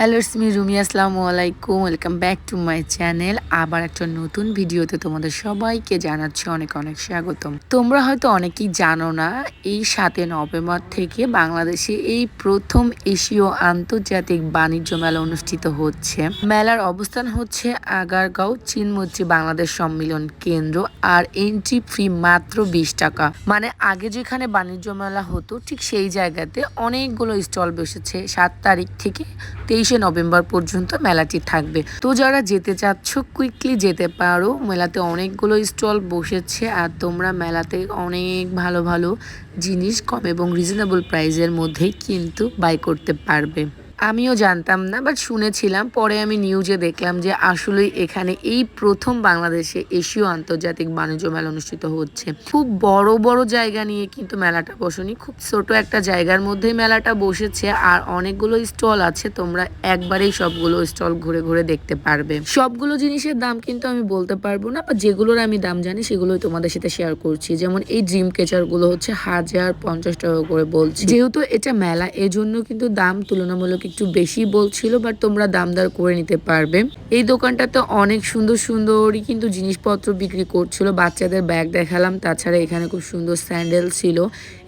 Hello স্মি Rumi. আসসালামু আলাইকুম। Welcome back to my channel আবার একটা নতুন ভিডিওতে তোমাদের সবাইকে জানাচ্ছি অনেক অনেক স্বাগতম। তোমরা হয়তো অনেকেই জানো না, এই সাতে নভেম্বর থেকে বাংলাদেশে এই প্রথম এশীয় আন্তর্জাতিক বাণিজ্য মেলা অনুষ্ঠিত হচ্ছে। মেলার অবস্থান হচ্ছে আগারগাঁও চিনমুচি বাংলাদেশ সম্মিলন কেন্দ্র আর এন্ট্রি ফ্রি মাত্র বিশ টাকা। মানে আগে যেখানে বাণিজ্য মেলা হতো, ঠিক সেই জায়গাতে অনেকগুলো স্টল বসেছে। সাত তারিখ থেকে তেইশে নভেম্বর পর্যন্ত মেলাটি থাকবে। তো যারা যেতে চাচ্ছ কুইকলি যেতে পারো। মেলাতে অনেকগুলো স্টল বসেছে আর তোমরা মেলাতে অনেক ভালো ভালো জিনিস কম এবং রিজনেবল প্রাইসের মধ্যেই কিন্তু বাই করতে পারবে। আমিও জানতাম না বাট শুনেছিলাম। পরে আমি নিউজে দেখলাম যে আসলেই এখানে এই প্রথম বাংলাদেশে এশীয় আন্তর্জাতিক বাণিজ্য মেলা অনুষ্ঠিত হচ্ছে। খুব বড় বড় জায়গা নিয়ে কিন্তু মেলাটা বসেনি, খুব ছোট একটা জায়গার মধ্যেই মেলাটা বসেছে। আর অনেকগুলো স্টল আছে, তোমরা একবারেই সবগুলো স্টল ঘুরে ঘুরে দেখতে পারবে। সবগুলো জিনিসের দাম কিন্তু আমি বলতে পারব না বা যেগুলোর আমি দাম জানি, সেগুলোই তোমাদের সাথে শেয়ার করছি। যেমন এই ড্রিম কেচারগুলো হচ্ছে হাজার পঞ্চাশ টাকা করে বলছি। যেহেতু এটা মেলা, এজন্য কিন্তু দাম তুলনামূলক একটু বেশি বলছিল বাট তোমরা দামদার করে নিতে পারবে। এই দোকানটাতে অনেক সুন্দর সুন্দরই কিন্তু জিনিসপত্র বিক্রি করছিল, বাচ্চাদের ব্যাগ দেখালাম, তাছাড়া এখানে খুব সুন্দর স্যান্ডেল ছিল।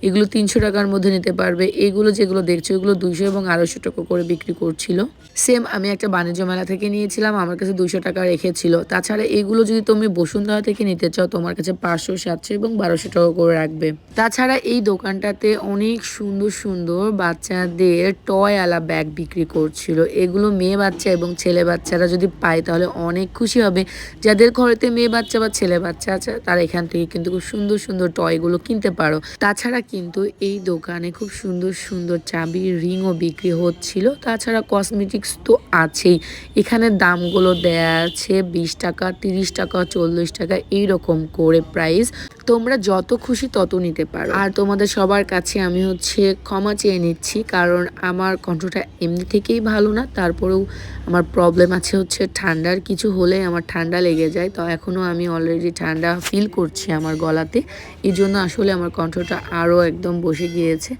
এগুলো তিনশো টাকার মধ্যে নিতে পারবে। এগুলো যেগুলো দেখছ, এগুলো দুইশো এবং আড়াইশো টাকা করে বিক্রি করছিল। সেম আমি একটা বাণিজ্য মেলা থেকে নিয়েছিলাম, আমার কাছে দুইশো টাকা রেখেছিল। তাছাড়া এগুলো যদি তুমি বসুন্ধরা থেকে নিতে চাও, তোমার কাছে পাঁচশো, সাতশো এবং বারোশো টাকা করে রাখবে। তাছাড়া এই দোকানটাতে অনেক সুন্দর সুন্দর বাচ্চাদের টয় আলা ব্যাগ বিক্রি করছিল। এগুলো মেয়ে বাচ্চা এবং ছেলে বাচ্চারা যদি পায়, তাহলে অনেক খুশি হবে। যাদের ঘরেতে মেয়ে বাচ্চা বা ছেলে বাচ্চা আছে, তারা এখান থেকে কিন্তু খুব সুন্দর সুন্দর টয়গুলো কিনতে পারো। তাছাড়া কিন্তু এই দোকানে খুব সুন্দর সুন্দর চাবির রিংও বিক্রি হচ্ছিল। তাছাড়া কসমেটিক্স তো আছেই। এখানে দামগুলো দেয়া আছে বিশ টাকা, তিরিশ টাকা, চল্লিশ টাকা, এইরকম করে প্রাইস তোমরা যত খুশি তত নিতে পারো। আর তোমাদের সবার কাছে আমি হচ্ছে ক্ষমা চেয়ে নিচ্ছি, কারণ আমার কণ্ঠটা এমনি থেকেই ভালো না, তারপরেও আমার প্রবলেম আছে হচ্ছে ঠান্ডার। কিছু হলে আমার ঠান্ডা লেগে যায়, তো এখনও আমি অলরেডি ঠান্ডা ফিল করছি আমার গলাতে। এই জন্য আসলে আমার কণ্ঠটা আরও একদম বসে গিয়েছে।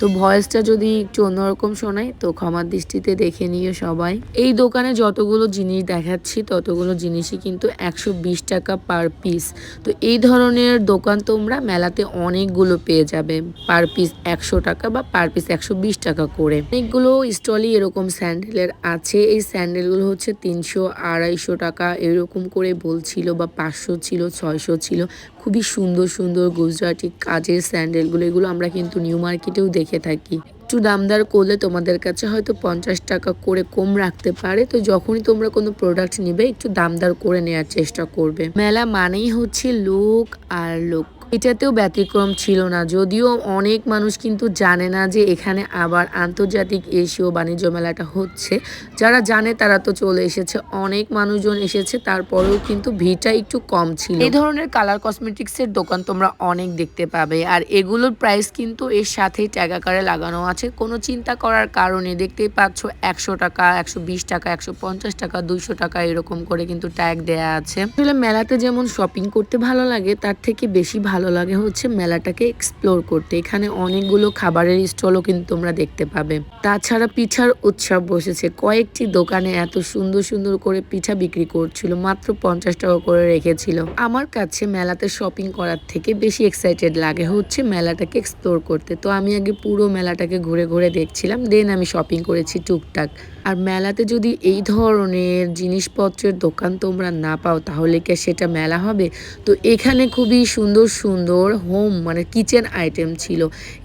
তো ভয়েসটা যদি একটু অন্যরকম শোনায় তো ক্ষমার দৃষ্টিতে দেখে নিও সবাই। এই দোকানে যতগুলো জিনিস দেখাচ্ছি, ততগুলো জিনিসই কিন্তু একশো বিশ টাকা পার পিস তো এই ধরনের দোকান তোমরা মেলাতে অনেকগুলো পেয়ে যাবে। পার পিস একশো টাকা বা পার পিস একশো বিশ টাকা করে। অনেকগুলো স্টলই এরকম স্যান্ডেলের আছে। এই স্যান্ডেলগুলো হচ্ছে তিনশো আড়াইশো টাকা, এরকম করে বলছিল বা পাঁচশো ছিল, ছয়শো ছিল। খুবই সুন্দর সুন্দর গুজরাটি কাজের স্যান্ডেলগুলো, এগুলো আমরা কিন্তু নিউ মার্কেটেও দেখে থাকি। একটু দামদার করলে তোমাদের কাছে হয়তো পঞ্চাশ টাকা করে কম রাখতে পারে, তো যখনই তোমরা কোনো প্রোডাক্ট নিবে, একটু দামদার করে নেওয়ার চেষ্টা করবে। মেলা মানেই হচ্ছে লোক আর লোক এটাতেও ব্যতিক্রম ছিল না। যদিও অনেক মানুষ কিন্তু জানে না যে এখানে আবার আন্তর্জাতিক এশীয় বাণিজ্য মেলাটা হচ্ছে। যারা জানে তারা তো চলে এসেছে। অনেক মানুষজন এসেছে তারপরেও কিন্তু ভিড়টা একটু কম ছিল। এই ধরনের কালার কসমেটিক্সের দোকান তোমরা অনেক দেখতে পাবে। আর এগুলোর প্রাইস কিন্তু এর সাথেই ট্যাগ আকারে লাগানো আছে। কোনো চিন্তা করার কারণে দেখতেই পাচ্ছ একশো টাকা একশো বিশ টাকা একশো পঞ্চাশ টাকা দুইশো টাকা এরকম করে কিন্তু ট্যাগ দেয়া আছে। আসলে মেলাতে যেমন শপিং করতে ভালো লাগে তার থেকে বেশি ভালো ভালো লাগে হচ্ছে মেলাটাকে এক্সপ্লোর করতে। এখানে অনেকগুলো খাবারের স্টলও কিন্তু তোমরা দেখতে পাবে। তাছাড়া পিঠার উৎসব বসেছে। কয়েকটি দোকানে এত সুন্দর সুন্দর করে পিঠা বিক্রি করছিল, মাত্র পঞ্চাশ টাকা করে রেখেছিল। আমার কাছে মেলাতে শপিং করার থেকে বেশি এক্সাইটেড লাগে হচ্ছে মেলাটাকে এক্সপ্লোর করতে। তো আমি আগে পুরো মেলাটাকে ঘুরে ঘুরে দেখছিলাম দেন আমি শপিং করেছি টুকটাক। আর মেলাতে যদি এই ধরনের জিনিসপত্রের দোকান তোমরা না পাও, তাহলে কি সেটা মেলা হবে? তো এখানে খুবই সুন্দর সুন্দর হোম মানে কিচেন আইটেম ছিল।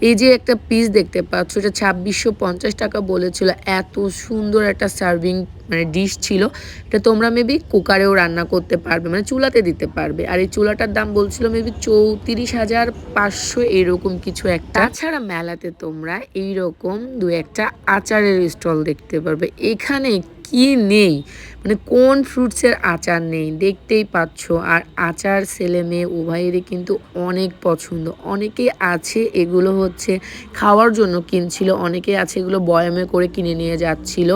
এই যে একটা পিস দেখতে পাচ্ছ, এটা ছাব্বিশশো পঞ্চাশ টাকা বলেছিল। এত সুন্দর একটা সার্ভিং মানে ডিশ ছিল। এটা তোমরা মেবি কুকারেও রান্না করতে পারবে মানে চুলাতে দিতে পারবে। আর এই চুলাটার দাম বলছিল মেবি চৌত্রিশ হাজার পাঁচশো এরকম কিছু একটা। তাছাড়া মেলাতে তোমরা এইরকম দু একটা আচারের স্টল দেখতে পারবে। এখানে কি নেই? মানে কোন ফ্রুটসের আচার নেই? দেখতেই পাচ্ছ। আর আচার ছেলে মেয়ে উভয়েরই কিন্তু অনেক পছন্দ। অনেকে আছে এগুলো হচ্ছে খাওয়ার জন্য কিনছিল অনেকে আছে এগুলো বয়ামে করে কিনে নিয়ে যাচ্ছিল।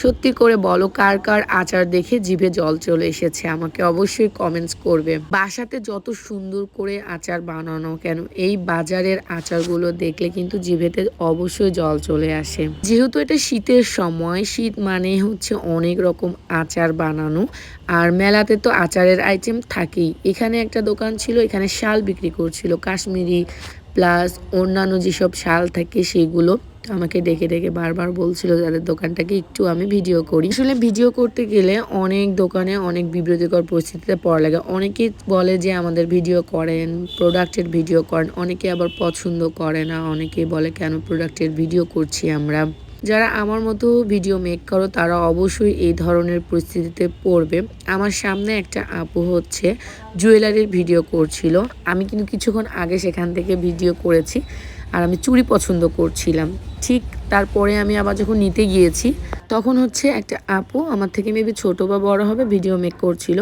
সত্যি করে বলো, কার কার আচার দেখে জিভে জল চলে এসেছে? আমাকে অবশ্যই কমেন্টস করবে। বাসাতে যত সুন্দর করে আচার বানানো, কেন এই বাজারের আচারগুলো দেখলে কিন্তু জিভেতে অবশ্যই জল চলে আসে। যেহেতু এটা শীতের সময়, শীত মানে হচ্ছে অনেক রকম আচার বানানো, আর মেলাতে তো আচারের আইটেম থাকেই। এখানে একটা দোকান ছিল, এখানে শাল বিক্রি করছিল, কাশ্মীরি প্লাস অন্যান্য যেসব শাল থাকে সেগুলো। আমাকে ডেকে ডেকে বারবার বলছিল, যাদের দোকানটাকে একটু আমি ভিডিও করি। আসলে ভিডিও করতে গেলে অনেক দোকানে অনেক বিব্রতিকর পরিস্থিতিতে পড়া লাগে। অনেকেই বলে যে আমাদের ভিডিও করেন, প্রোডাক্টের ভিডিও করেন, অনেকে আবার পছন্দ করে না অনেকেই বলে, কেন প্রোডাক্টের ভিডিও করছি আমরা? যারা আমার মতো ভিডিও মেক করো, তারা অবশ্যই এই ধরনের পরিস্থিতিতে পড়বে। আমার সামনে একটা আপু হচ্ছে জুয়েলারির ভিডিও করছিল। আমি কিন্তু কিছুক্ষণ আগে সেখান থেকে ভিডিও করেছি। আর আমি চুড়ি পছন্দ করছিলাম। ঠিক তারপরে আমি আবার যখন নিতে গিয়েছি, তখন হচ্ছে একটা আপু আমার থেকে মেবি ছোট বা বড় হবে ভিডিও মেক করছিল।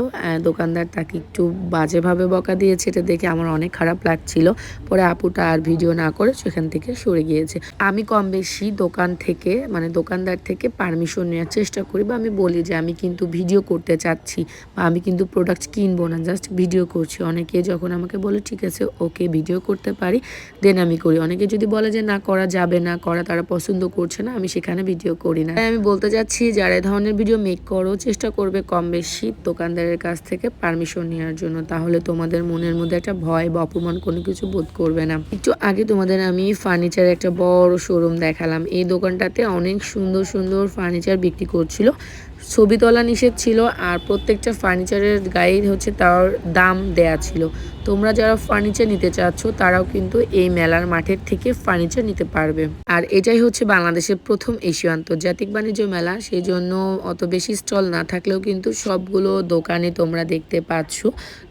দোকানদার তাকে একটু বাজেভাবে বকা দিয়েছে, এটা দেখে আমার অনেক খারাপ লাগছিল। পরে আপুটা আর ভিডিও না করে সেখান থেকে সরে গিয়েছে। আমি কম বেশি দোকান থেকে মানে দোকানদার থেকে পারমিশন নেওয়ার চেষ্টা করি বা আমি বলি যে আমি কিন্তু ভিডিও করতে চাচ্ছি বা আমি কিন্তু প্রোডাক্ট কিনবো না জাস্ট ভিডিও করছি। অনেকে যখন আমাকে বলে, ঠিক আছে ওকে ভিডিও করতে পারি। দেন আমি করি। অনেকে যদি বলে যে, না, করা যাবে না, করা তারা পছন্দ করছে না, আমি সেখানে ভিডিও করি না। আমি বলতে যাচ্ছি যারা এই ধরনের ভিডিও মেক করো, চেষ্টা করবে কম বেশি দোকানদারের কাছ থেকে পারমিশন নেওয়ার জন্য। তাহলে তোমাদের মনের মধ্যে একটা ভয় বা অপমান কোনো কিছু বোধ করবে না। একটু আগে তোমাদের আমি ফার্নিচারের একটা বড় শোরুম দেখালাম। এই দোকানটাতে অনেক সুন্দর সুন্দর ফার্নিচার বিক্রি করছিল। ছবি তোলা নিষেধ ছিল আর প্রত্যেকটা ফার্নিচারের গায়ে হচ্ছে তার দাম দেয়া ছিল। তোমরা যারা ফার্নিচার নিতে চাচ্ছ, তারাও কিন্তু এই মেলার মাঠের থেকে ফার্নিচার নিতে পারবে। আর এটাই হচ্ছে বাংলাদেশের প্রথম এশীয় আন্তর্জাতিক বাণিজ্য মেলা। সেই জন্য অত বেশি স্টল না থাকলেও কিন্তু সবগুলো দোকানে তোমরা দেখতে পাচ্ছ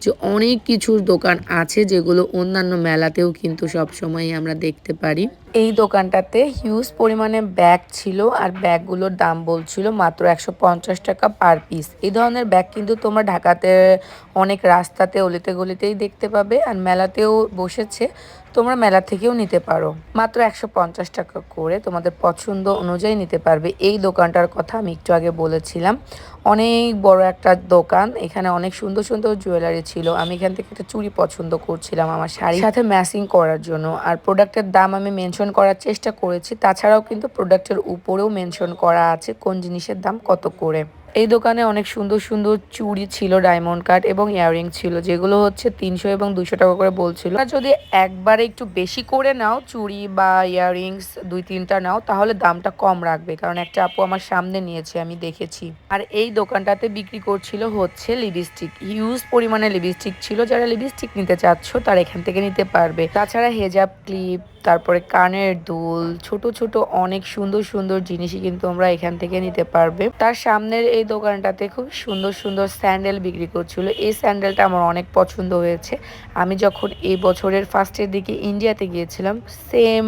যে অনেক কিছুর দোকান আছে যেগুলো অন্যান্য মেলাতেও কিন্তু সবসময় আমরা দেখতে পারি। এই দোকানটাতে হিউজ পরিমাণে ব্যাগ ছিল আর ব্যাগগুলোর দাম বলছিল মাত্র একশো পঞ্চাশ টাকা পার পিস এই ধরনের ব্যাগ কিন্তু তোমরা ঢাকাতে অনেক রাস্তাতে অলিতে গলিতেই দেখতে পাবে। আর মেলাতেও বসেছে। তোমরা মেলা থেকেও নিতে পারো। মাত্র একশো পঞ্চাশ টাকা করে তোমাদের পছন্দ অনুযায়ী নিতে পারবে। এই দোকানটার কথা আমি একটু আগে বলেছিলাম। অনেক বড় একটা দোকান। এখানে অনেক সুন্দর সুন্দর জুয়েলারি ছিল। আমি এখান থেকে একটা চুড়ি পছন্দ করছিলাম আমার শাড়ির সাথে ম্যাচিং করার জন্য। আর প্রোডাক্টের দাম আমি মেনশন করার চেষ্টা করেছি। তাছাড়াও কিন্তু প্রোডাক্টের উপরেও মেনশন করা আছে কোন জিনিসের দাম কত করে। এই দোকানে অনেক সুন্দর সুন্দর চুড়ি ছিল ডায়মন্ড কাট এবং ইয়াররিং ছিল, যেগুলো হচ্ছে তিনশো এবং দুশো টাকা করে বলছিল। আর যদি একবারে একটু বেশি করে নাও, চুড়ি বা ইয়াররিংস দুই, তিনটা নাও, তাহলে দামটা কম রাখবে, কারণ একটা আপু আমার সামনে নিয়েছে, আমি দেখেছি। আর এই দোকানটাতে বিক্রি করছিল হচ্ছে লিপস্টিক হিউজ পরিমাণে লিপস্টিক ছিল, যারা লিপস্টিক নিতে চাচ্ছ তারা এখান থেকে নিতে পারবে। তাছাড়া হেজাব ক্লিপ তারপরে কানের দুল, ছোট ছোট অনেক সুন্দর সুন্দর জিনিসই কিন্তু আমরা এখান থেকে নিতে পারবে। তার সামনের এই দোকানটাতে খুব সুন্দর সুন্দর স্যান্ডেল বিক্রি করছিল। এই স্যান্ডেলটা আমার অনেক পছন্দ হয়েছে। আমি যখন এই বছরের ফার্স্টের দিকে ইন্ডিয়াতে গিয়েছিলাম, সেম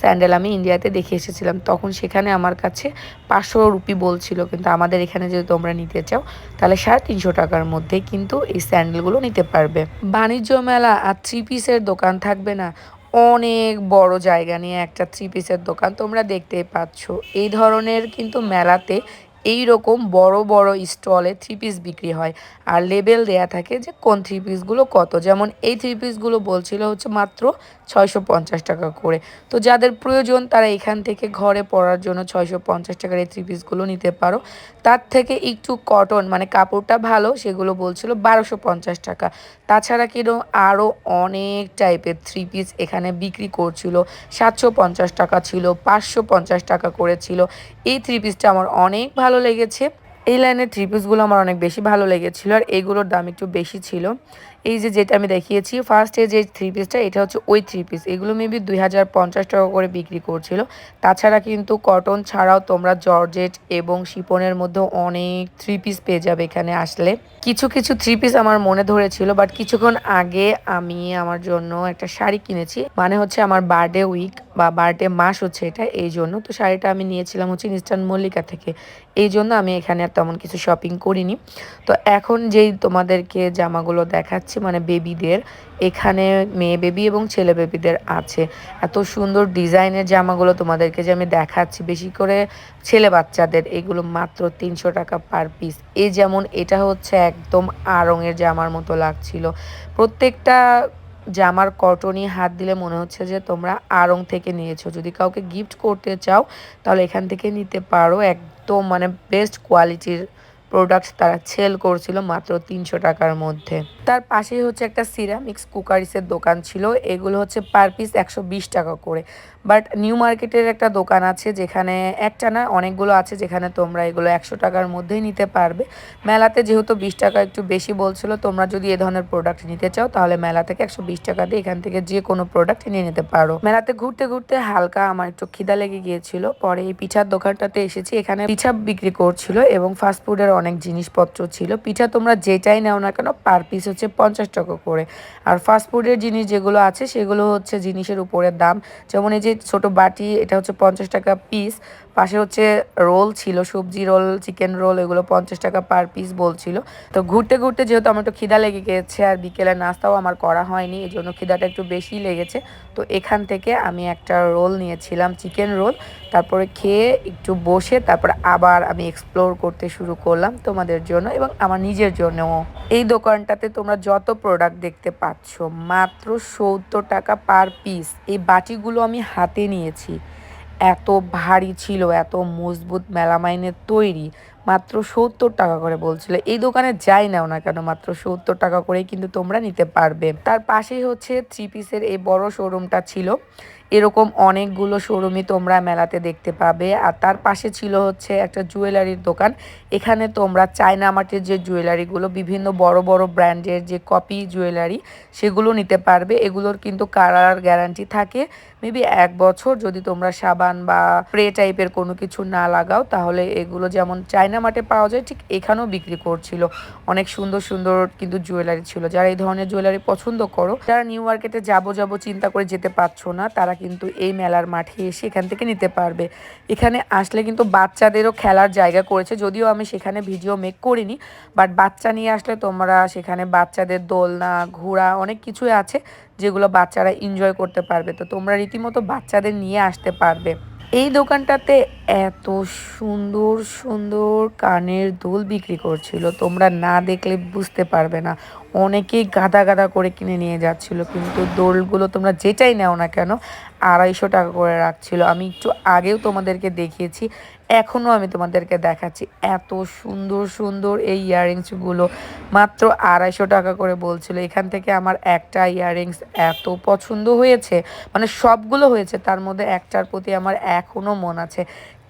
স্যান্ডেল আমি ইন্ডিয়াতে দেখে এসেছিলাম। তখন সেখানে আমার কাছে পাঁচশো রুপি বলছিল কিন্তু আমাদের এখানে যদি তোমরা নিতে চাও, তাহলে সাড়ে তিনশো টাকার মধ্যে কিন্তু এই স্যান্ডেলগুলো নিতে পারবে। বাণিজ্য মেলা আর থ্রি পিসের দোকান থাকবে না। অনেক বড় জায়গা নিয়ে একটা থ্রি পিসের দোকান তোমরা দেখতেই পাচ্ছ। এই ধরনের কিন্তু মেলাতে এই রকম বড় বড় স্টলে থ্রি পিস বিক্রি হয়। আর লেবেল দেয়া থাকে যে কোন থ্রি পিসগুলো কত। যেমন এই থ্রি পিসগুলো বলছিল হচ্ছে মাত্র ছয়শো পঞ্চাশ টাকা করে। তো যাদের প্রয়োজন তারা এখান থেকে ঘরে পরার জন্য ছয়শো পঞ্চাশ টাকার এই থ্রি পিসগুলো নিতে পারো। তার থেকে একটু কটন মানে কাপড়টা ভালো, সেগুলো বলছিল বারোশো টাকা। তাছাড়া কিন্তু আরও অনেক টাইপের থ্রি পিস এখানে বিক্রি করছিল। সাতশো পঞ্চাশ টাকা ছিল, পাঁচশো পঞ্চাশ টাকা করেছিল এই থ্রি পিসটা আমার অনেক ভালো লেগেছে। এই লাইনের থ্রি পিসগুলো আমার অনেক বেশি ভালো লেগেছিলো আর এগুলোর দাম একটু বেশি ছিল। এই যে যেটা আমি দেখিয়েছি ফার্স্টে যে থ্রি পিসটা এটা হচ্ছে ওই থ্রি পিস এগুলো মেবি দুই হাজার পঞ্চাশ টাকা করে বিক্রি করছিল। তাছাড়া কিন্তু কটন ছাড়াও তোমরা জর্জেট এবং শিপনের মধ্যে অনেক থ্রি পিস পেয়ে যাবে এখানে আসলে। কিছু কিছু থ্রি পিস আমার মনে ধরেছিল বাট কিছুক্ষণ আগে আমি আমার জন্য একটা শাড়ি কিনেছি। মানে হচ্ছে আমার বার্থডে উইক বা বার্থডে মাস হচ্ছে এটা, এই জন্য। তো শাড়িটা আমি নিয়েছিলাম হচ্ছে ইনস্টান মল্লিকা থেকে। এই জন্য আমি এখানে আর তেমন কিছু শপিং করিনি। তো এখন যেই তোমাদেরকে জামাগুলো দেখাচ্ছি দেখাচ্ছি মানে বেবিদের। এখানে মেয়ে বেবি এবং ছেলে বেবিদের আছে। এত সুন্দর ডিজাইনের জামাগুলো তোমাদেরকে যে আমি দেখাচ্ছি, বেশি করে ছেলে বাচ্চাদের, এগুলো মাত্র তিনশো টাকা পার পিস এই যেমন, এটা হচ্ছে একদম আড়ঙের জামার মতো লাগছিল। প্রত্যেকটা জামার কটনই হাত দিলে মনে হচ্ছে যে তোমরা আড়ং থেকে নিয়েছো। যদি কাউকে গিফট করতে চাও, তাহলে এখান থেকে নিতে পারো। একদম মানে বেস্ট কোয়ালিটির প্রোডাক্টস তারা সেল করছিল মাত্র তিনশো টাকার মধ্যে। তার পাশেই হচ্ছে একটা সিরামিক্স কুকারিসের দোকান ছিল। এগুলো হচ্ছে পার পিস একশো বিশ টাকা করে। বাট নিউ মার্কেটের একটা দোকান আছে যেখানে একটা না অনেকগুলো আছে যেখানে তোমরা এগুলো একশো টাকার মধ্যেই নিতে পারবে। মেলাতে যেহেতু বিশ টাকা একটু বেশি বলছিল, তোমরা যদি এ ধরনের প্রোডাক্ট নিতে চাও তাহলে মেলা থেকে একশো বিশ টাকা দিয়ে এখান থেকে যে কোনো প্রোডাক্ট নিয়ে নিতে পারো। মেলাতে ঘুরতে ঘুরতে হালকা আমার একটু খিদা লেগে গিয়েছিল। পরে এই পিঠার দোকানটাতে এসেছি, এখানে পিঠা বিক্রি করছিল এবং ফাস্টফুডের অনেক জিনিসপত্র ছিল। পিঠা তোমরা যেটাই নাও না কেন পার পিস হচ্ছে পঞ্চাশ টাকা করে। আর ফাস্টফুডের জিনিস যেগুলো আছে সেগুলো হচ্ছে জিনিসের উপরের দাম। যেমন এই যে ছোট বাটি এটা হচ্ছে পঞ্চাশ টাকা পিস পাশে হচ্ছে রোল ছিল, সবজি রোল, চিকেন রোল, এগুলো পঞ্চাশ টাকা পার পিস বলছিল। তো ঘুরতে ঘুরতে যেহেতু আমার একটু খিদা লেগে গেছে আর বিকেলের নাস্তাও আমার করা হয়নি এই জন্য খিদাটা একটু বেশি লেগেছে। তো এখান থেকে আমি একটা রোল নিয়েছিলাম, চিকেন রোল। তারপরে খেয়ে একটু বসে তারপর আবার আমি এক্সপ্লোর করতে শুরু করলাম তোমাদের জন্য এবং আমার নিজের জন্যও। এই দোকানটাতে তোমরা যত প্রোডাক্ট দেখতে পাচ্ছ, মাত্র সত্তর টাকা পার পিস এই বাটিগুলো আমি হাতে নিয়েছি। এত ভারী ছিল, এত মজবুত মেলামাইনের তৈরি, মাত্র সত্তর টাকা করে বলছিল। এই দোকানে যাই নাও না কেন, মাত্র সত্তর টাকা করেই কিন্তু তোমরা নিতে পারবে। তার পাশেই হচ্ছে থ্রি পিসের এই বড় শোরুমটা ছিল। এরকম অনেকগুলো শোরুমই তোমরা মেলাতে দেখতে পাবে। আর তার পাশে ছিল হচ্ছে একটা জুয়েলারির দোকান। এখানে তোমরা চায়না মাটির যে জুয়েলারিগুলো বিভিন্ন বড় বড় ব্র্যান্ডের যে কপি জুয়েলারি সেগুলো নিতে পারবে। এগুলোর কিন্তু কালার গ্যারান্টি থাকে। মেবি এক বছর যদি তোমরা সাবান বা স্প্রে টাইপের কোনো কিছু না লাগাও, তাহলে এগুলো যেমন চায়না মাঠে পাওয়া যায়, ঠিক এখানেও বিক্রি করছিল। অনেক সুন্দর সুন্দর কিন্তু জুয়েলারি ছিল। যারা এই ধরনের জুয়েলারি পছন্দ করো, যারা নিউ মার্কেটে যাব যাব চিন্তা করে যেতে পারছ না, তারা কিন্তু এই মেলার মাঠে এসে এখান থেকে নিতে পারবে। এখানে আসলে কিন্তু বাচ্চাদেরও খেলার জায়গা করেছে, যদিও আমি সেখানে ভিডিও মেক করিনি বাট বাচ্চা নিয়ে আসলে তোমরা সেখানে বাচ্চাদের দোলনা, ঘোড়া অনেক কিছুই আছে যেগুলো বাচ্চারা এনজয় করতে পারবে। তো তোমরা রীতিমতো বাচ্চাদের নিয়ে আসতে পারবে। এই দোকানটাতে এত সুন্দর সুন্দর কানের দুল বিক্রি করছিল, তোমরা না দেখলে বুঝতে পারবে না। অনেকেই গাদা গাদা করে কিনে নিয়ে যাচ্ছিল, কিন্তু দোলগুলো তোমরা যেটাই নাও না কেন, আড়াইশো টাকা করে রাখছিল। আমি একটু আগেও তোমাদেরকে দেখিয়েছি, এখনও আমি তোমাদেরকে দেখাচ্ছি। এত সুন্দর সুন্দর এই ইয়াররিংসগুলো, মাত্র আড়াইশো টাকা করে বলছিল। এখান থেকে আমার একটা ইয়াররিংস এত পছন্দ হয়েছে মানে সবগুলো হয়েছে, তার মধ্যে একটার প্রতি আমার এখনও মন আছে।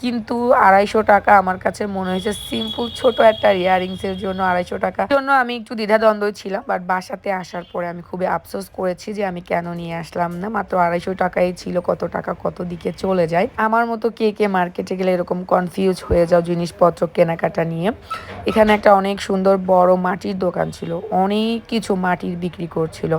কিন্তু আড়াইশো টাকা আমার কাছে মনে হয়েছে সিম্পল ছোট একটা ইয়ারিংসের জন্য আড়াইশো টাকা। জন্য আমি একটু দ্বিধাদ্বন্দ্বই ছিলাম বাট বাসাতে আসার পরে আমি খুবই আফসোস করেছি যে আমি কেন নিয়ে আসলাম না। মাত্র আড়াইশো টাকাই ছিল, কত টাকা কত দিকে চলে যায়। আমার মতো কে কে মার্কেটে গেলে এরকম কনফিউজ হয়ে যাও জিনিসপত্র কেনাকাটা নিয়ে। এখানে একটা অনেক সুন্দর বড় মাটির দোকান ছিল, অনেক কিছু মাটির বিক্রি করছিল।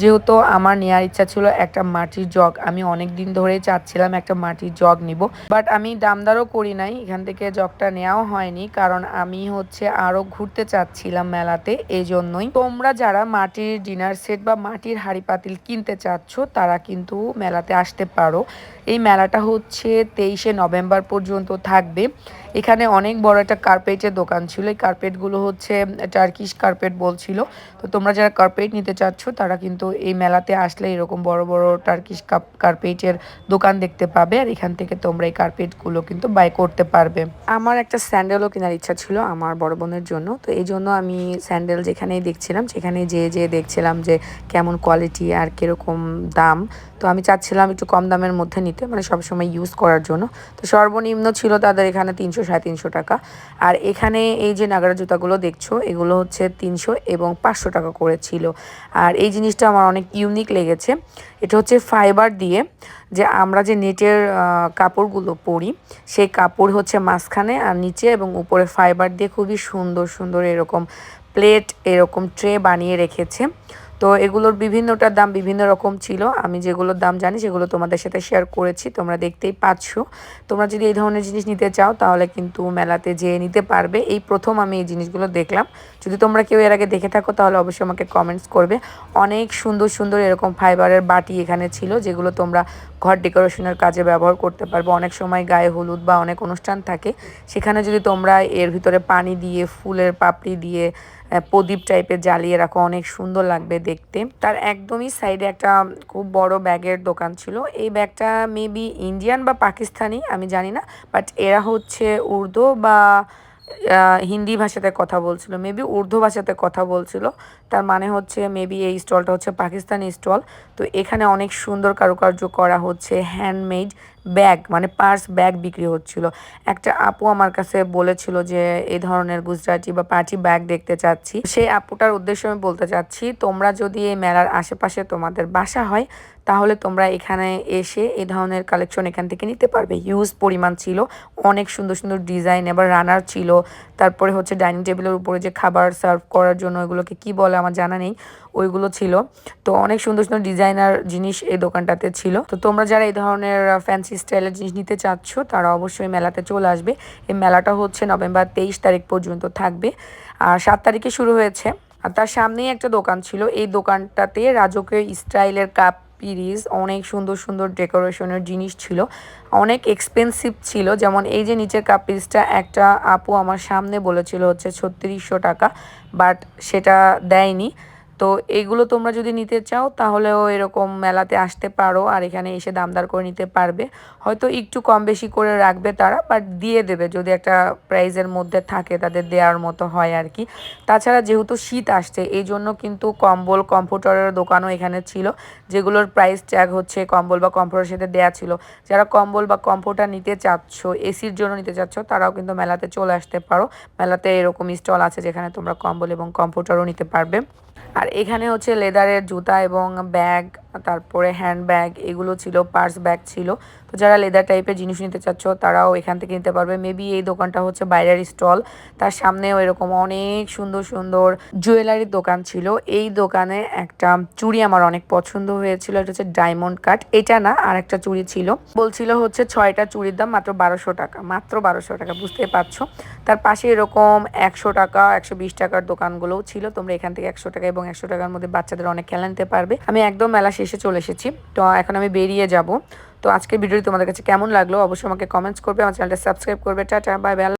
যেহেতু আমার নেওয়ার ইচ্ছা ছিল একটা মাটির জগ, আমি অনেক দিন ধরেই চাচ্ছিলাম একটা মাটির জগ নিব বাট আমি দাম দরও করি নাই, এখান থেকে জগটা নেওয়াও হয়নি, কারণ আমি হচ্ছে আরও ঘুরতে চাচ্ছিলাম মেলাতে এই জন্যই তোমরা যারা মাটির ডিনার সেট বা মাটির হাড়ি পাতিল কিনতে চাচ্ছ, তারা কিন্তু মেলাতে আসতে পারো। এই মেলাটা হচ্ছে তেইশে নভেম্বর পর্যন্ত থাকবে। এখানে অনেক বড় একটা কার্পেটের দোকান ছিল। এই কার্পেটগুলো হচ্ছে টার্কিশ কার্পেট বলছিল। তো তোমরা যারা কার্পেট নিতে চাচ্ছ, তারা কিন্তু এই মেলাতে আসলে এরকম বড় বড় টার্কিশ কার্পেটের দোকান দেখতে পাবে। আর এখান থেকে তোমরা এই কার্পেটগুলো কিন্তু বাই করতে পারবে। আমার একটা স্যান্ডেলও কেনার ইচ্ছা ছিল আমার বড় বোনের জন্য। তো এই জন্য আমি স্যান্ডেল যেখানেই দেখছিলাম, সেখানে যেয়ে যেয়ে দেখছিলাম যে কেমন কোয়ালিটি আর কীরকম দাম। তো আমি চাচ্ছিলাম একটু কম দামের মধ্যে নিতে মানে সবসময় ইউজ করার জন্য। তো সর্বনিম্ন ছিল তাদের এখানে তিনশো, সাড়ে তিনশো টাকা। আর এখানে এই যে নাগারা জুতাগুলো দেখছ, এগুলো হচ্ছে তিনশো এবং পাঁচশো টাকা করে ছিল। আর এই জিনিসটা আমার অনেক ইউনিক লেগেছে। এটা হচ্ছে ফাইবার দিয়ে যে আমরা যে নেটের কাপড়গুলো পরি, সেই কাপড় হচ্ছে মাঝখানে আর নিচে এবং উপরে ফাইবার দিয়ে খুবই সুন্দর সুন্দর এরকম প্লেট এরকম ট্রে বানিয়ে রেখেছে। তো এগুলোর বিভিন্নটার দাম বিভিন্ন রকম ছিল। আমি যেগুলোর দাম জানি সেগুলো তোমাদের সাথে শেয়ার করেছি, তোমরা দেখতেই পাচ্ছ। তোমরা যদি এই ধরনের জিনিস নিতে চাও তাহলে কিন্তু মেলাতে যেয়ে নিতে পারবে। এই প্রথম আমি এই জিনিসগুলো দেখলাম। যদি তোমরা কেউ এর আগে দেখে থাকো তাহলে অবশ্যই আমাকে কমেন্টস করবে। অনেক সুন্দর সুন্দর এরকম ফাইবারের বাটি এখানে ছিল যেগুলো তোমরা ঘর ডেকোরেশনের কাজে ব্যবহার করতে পারব। অনেক সময় গায়ে হলুদ বা অনেক অনুষ্ঠান থাকে। সেখানে যদি তোমরা এর ভিতরে পানি দিয়ে, ফুলের পাপড়ি দিয়ে প্রদীপ টাইপের জ্বালিয়ে রাখো, অনেক সুন্দর লাগবে দেখতে। তার একদমই সাইডে একটা খুব বড় ব্যাগের দোকান ছিল। এই ব্যাগটা মেবি ইন্ডিয়ান বা পাকিস্তানি, আমি জানি না। বাট এরা হচ্ছে উর্দু বা হিন্দি ভাষাতে কথা বলছিল মেবি উর্দু ভাষাতে কথা বলছিল। তার মানে হচ্ছে মেবি এই স্টলটা হচ্ছে পাকিস্তানি স্টল। তো এখানে অনেক সুন্দর কারুকার্য করা হচ্ছে হ্যান্ডমেড ব্যাগ মানে পার্স ব্যাগ বিক্রি হচ্ছিল। একটা আপু আমার কাছে বলেছিল যে এই ধরনের গুজরাটি বা পার্টি ব্যাগ দেখতে চাচ্ছি। সেই আপুটার উদ্দেশ্যে আমি বলতে চাচ্ছি, তোমরা যদি এই মেলার আশেপাশে তোমাদের বাসা হয় তাহলে তোমরা এখানে এসে এ ধরনের কালেকশন এখান থেকে নিতে পারবে। হিউজ পরিমাণ ছিল, অনেক সুন্দর সুন্দর ডিজাইন এবার রানার ছিল। তারপরে হচ্ছে ডাইনিং টেবিলের উপরে যে খাবার সার্ভ করার জন্য ওইগুলোকে কি বলে আমার জানা নেই, ওইগুলো ছিল। তো অনেক সুন্দর সুন্দর ডিজাইনার জিনিস এই দোকানটাতে ছিল। তো তোমরা যারা এই ধরনের ফ্যান্সি স্টাইলের জিনিস নিতে চাচ্ছ, তারা অবশ্যই মেলাতে চলে আসবে। এই মেলাটা হচ্ছে নভেম্বর তেইশ তারিখ পর্যন্ত থাকবে। আর সাত তারিখে শুরু হয়েছে। আর তার সামনেই একটা দোকান ছিল। এই দোকানটাতে রাজকীয় স্টাইলের কাপ পিরিজ অনেক সুন্দর সুন্দর ডেকোরেশনের জিনিস ছিল, অনেক এক্সপেন্সিভ ছিল। যেমন এই যে নিচের কাপ পিসটা একটা আপু আমার সামনে বলেছিল হচ্ছে ছত্রিশশো টাকা বাট সেটা দেয়নি। তো এইগুলো তোমরা যদি নিতে চাও, তাহলেও এরকম মেলাতে আসতে পারো আর এখানে এসে দামদার করে নিতে পারবে। হয়তো একটু কম বেশি করে রাখবে তারা বাট দিয়ে দেবে যদি একটা প্রাইজের মধ্যে থাকে, তাদের দেওয়ার মতো হয় আর কি। তাছাড়া যেহেতু শীত আসছে, এই জন্য কিন্তু কম্বল কম্পিউটারের দোকানও এখানে ছিল, যেগুলোর প্রাইস ট্যাগ হচ্ছে কম্বল বা কম্পিউটারের সাথে দেওয়া ছিল। যারা কম্বল বা কম্পিউটার নিতে চাচ্ছ এসির জন্য নিতে চাচ্ছ, তারাও কিন্তু মেলাতে চলে আসতে পারো। মেলাতে এরকম স্টল আছে যেখানে তোমরা কম্বল এবং কম্পিউটারও নিতে পারবে। আর এখানে হচ্ছে লেদারের জুতা এবং ব্যাগ তারপরে হ্যান্ড ব্যাগ এগুলো ছিল পার্স ব্যাগ ছিল। তো যারা লেদার টাইপের জিনিস নিতে চাচ্ছ, তারাও এখান থেকে নিতে পারবে। মেবি এই দোকানটা হচ্ছে বাইরের স্টল তার সামনেও এরকম অনেক সুন্দর সুন্দর জুয়েলারির দোকান ছিল। এই দোকানে একটা চুড়ি আমার অনেক পছন্দ হয়েছিল। এটা হচ্ছে ডায়মন্ড কাট এটা না আর একটা চুড়ি ছিল। বলছিল হচ্ছে ছয়টা চুড়ির দাম মাত্র বারোশো টাকা। মাত্র বারোশো টাকা বুঝতে পারছ? তার পাশে এরকম একশো টাকা, একশো বিশ টাকার দোকানগুলোও ছিল। তোমরা এখান থেকে একশো টাকা এবং একশো টাকার মধ্যে বাচ্চাদের অনেক খেলা নিতে পারবে। আমি একদম মেলা শেষে চলে এসেছি। তো এখন আমি বেরিয়ে যাব। তো আজকের ভিডিওটি তোমাদের কাছে কেমন লাগল অবশ্যই আমাকে কমেন্টস করবে, আমার চ্যানেলটা সাবস্ক্রাইব করবে। Tata bye bye